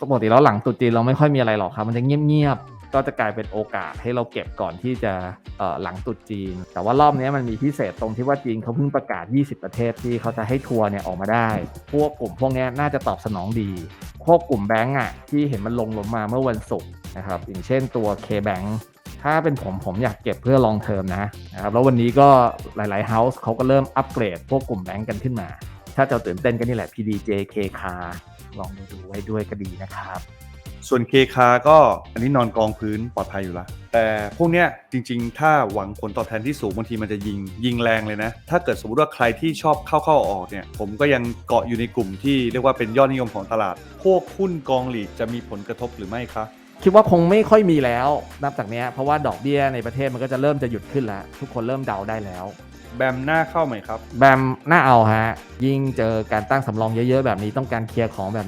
ปกติแล้วหลังตรุษจีนเราไม่ค่อยมีอะไรหรอกครับ มันจะเงียบๆก็จะกลายเป็นโอกาสให้เราเก็บก่อนที่จะหลังตรุษจีน แต่ว่ารอบนี้มันมีพิเศษตรงที่ว่าจีนเขาเพิ่งประกาศ 20 ประเทศที่เขาจะให้ทัวร์เนี่ยออกมาได้ พวกกลุ่มพวกนี้น่าจะตอบสนองดีพวกกลุ่มแบงก์อะที่เห็นมันลงลงมาเมื่อวันศุกร์นะครับอย่างเช่นตัว K-Bank ถ้าเป็นผมผมอยากเก็บเพื่อ long term นะนะครับแล้ววันนี้ก็หลายๆ house เขาก็เริ่มอัปเกรดพวกกลุ่มแบงก์กันขึ้นมา ถ้าจะตื่นเต้นก็นี่แหละ PDJ K c a r ลองดูดูไว้ด้วยก็ดีนะครับ ส่วนเคคาก็อันนี้นอนกองพื้นปลอดภัยอยู่ละแต่พวกเนี้ยจริงๆ ถ้าหวังผลตอบแทนที่สูงบางทีมันจะยิงยิงแรงเลยนะ ถ้าเกิดสมมติว่าใครที่ชอบเข้าเข้าออกเนี่ย ผมก็ยังเกาะอยู่ในกลุ่มที่เรียกว่าเป็นยอดนิยมของตลาด พวกหุ้นกองหลีกจะมีผลกระทบหรือไม่คะคิดว่าคงไม่ค่อยมีแล้ว นับจากเนี้ยเพราะว่าดอกเบี้ยในประเทศมันก็จะเริ่มจะหยุดขึ้นแล้ว ทุกคนเริ่มเดาได้แล้ว แบมหน้าเข้าไหมครับ แบมน่าเอาฮะ ยิ่งเจอการตั้งสำรองเยอะๆแบบนี้ต้องการเคลียร์ของแบบ